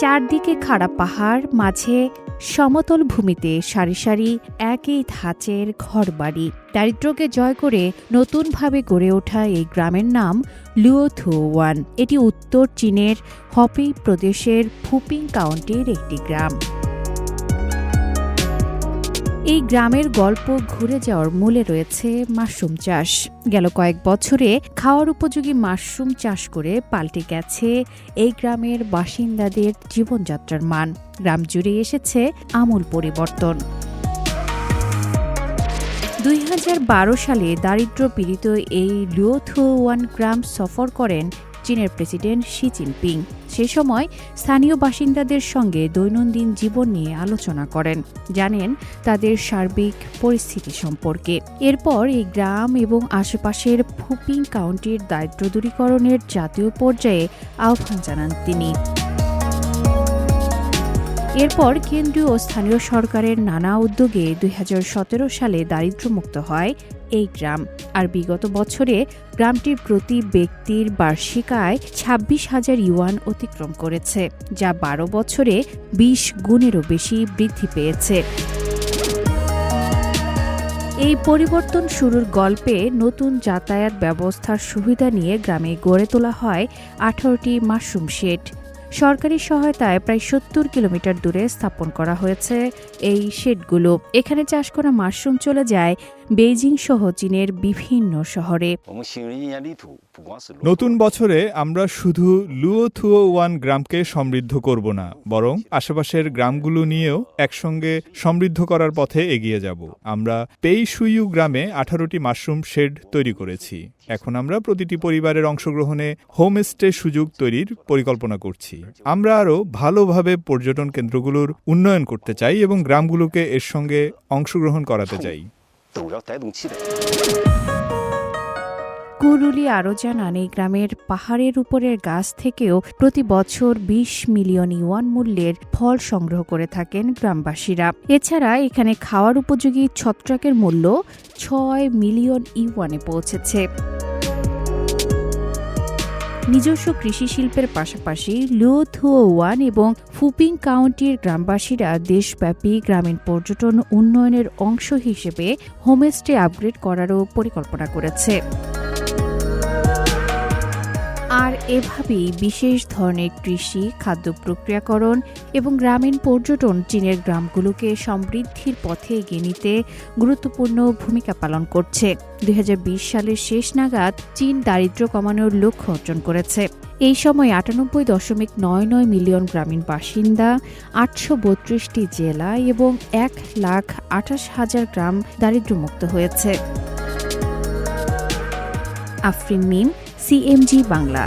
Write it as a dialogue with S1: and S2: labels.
S1: চারদিকে খাড়া পাহাড়, মাঝে সমতল ভূমিতে সারি সারি একই ধাঁচের ঘরবাড়ি। দারিদ্র্যকে জয় করে নতুনভাবে গড়ে ওঠা এই গ্রামের নাম লুওথুওয়ান। এটি উত্তর চীনের হপি প্রদেশের ফুপিং কাউন্টির একটি গ্রাম। এই গ্রামের গল্প ঘুরে যাওয়ার মূলে রয়েছে মাশরুম চাষ। গেল কয়েক বছরে খাওয়ার উপযোগী মাশরুম চাষ করে পাল্টে গেছে এই গ্রামের বাসিন্দাদের জীবনযাত্রার মান। গ্রাম জুড়ে এসেছে আমূল পরিবর্তন। দুই হাজার বারো সালে দারিদ্র পীড়িত এই লুয়োথুয়ান গ্রাম সফর করেন চীনের প্রেসিডেন্ট শি জিনপিং। সে সময় স্থানীয় বাসিন্দাদের সঙ্গে দৈনন্দিন জীবন নিয়ে আলোচনা করেন। জানেন তাদের সার্বিক পরিস্থিতি সম্পর্কে। এরপর এই গ্রাম এবং আশেপাশের ফুপিং কাউন্টির দায়িত্ব দূরীকরণের জাতীয় পর্যায়ে আহ্বান জানান তিনি। এরপর কেন্দ্রীয় ও স্থানীয় সরকারের নানা উদ্যোগে দুই হাজার সতেরো সালে দারিদ্র্যমুক্ত হয় এই গ্রাম। আর বিগত বছরে গ্রামটির প্রতি ব্যক্তির বার্ষিক আয় ছাব্বিশ হাজার ইউয়ান অতিক্রম করেছে, যা বারো বছরে বিশ গুণেরও বেশি বৃদ্ধি পেয়েছে। এই পরিবর্তন শুরুর গল্পে নতুন যাতায়াত ব্যবস্থার সুবিধা নিয়ে গ্রামে গড়ে তোলা হয় আঠারোটি মাশরুম শেড। সরকারি সহায়তায় প্রায় সত্তর কিলোমিটার দূরে স্থাপন করা হয়েছে এই শেডগুলো। এখানে চাষ করা মাশরুম চলে যায় বেইজিং সহ চীনের বিভিন্ন শহরে।
S2: নতুন বছরে আমরা শুধু লুওথুও ওয়ান গ্রামকে সমৃদ্ধ করব না, বরং আশেপাশের গ্রামগুলো নিয়েও একসঙ্গে সমৃদ্ধ করার পথে এগিয়ে যাব। আমরা পেইসুইউ গ্রামে আঠারোটি মাশরুম শেড তৈরি করেছি। এখন আমরা প্রতিটি পরিবারের অংশগ্রহণে হোমস্টে সুযোগ তৈরির পরিকল্পনা করছি। আমরা আরও ভালোভাবে পর্যটন কেন্দ্রগুলোর উন্নয়ন করতে চাই এবং গ্রামগুলোকে এর সঙ্গে অংশগ্রহণ করাতে চাই।
S1: কুরুলি আরও জানান, এই গ্রামের পাহাড়ের উপরের গাছ থেকেও প্রতি বছর বিশ মিলিয়ন ইওয়ান মূল্যের ফল সংগ্রহ করে থাকেন গ্রামবাসীরা। এছাড়া এখানে খাওয়ার উপযোগী ছত্রাকের মূল্য ছয় মিলিয়ন ইওয়ানে পৌঁছেছে। নিজস্ব কৃষি শিল্পের পাশাপাশি লুথুয়ান এবং ফুপিং কাউন্টির গ্রামবাসীরা দেশব্যাপী গ্রামীণ পর্যটন উন্নয়নের অংশ হিসেবে হোমস্টে আপগ্রেড করারও পরিকল্পনা করেছে। আর এভাবেই বিশেষ ধরনের কৃষি, খাদ্য প্রক্রিয়াকরণ এবং গ্রামীণ পর্যটন চীনের গ্রামগুলোকে সমৃদ্ধির পথে এগিয়ে নিতে গুরুত্বপূর্ণ ভূমিকা পালন করছে। দুই হাজার বিশ সালের শেষ নাগাদ চীন দারিদ্র্য কমানোর লক্ষ্য অর্জন করেছে। এই সময় আটানব্বই দশমিক নয় নয় মিলিয়ন গ্রামীণ বাসিন্দা, আটশো বত্রিশটি জেলা এবং এক লাখ আঠাশ হাজার গ্রাম দারিদ্র্যমুক্ত হয়েছে। আফরিন মিম সিএমজি বাংলা।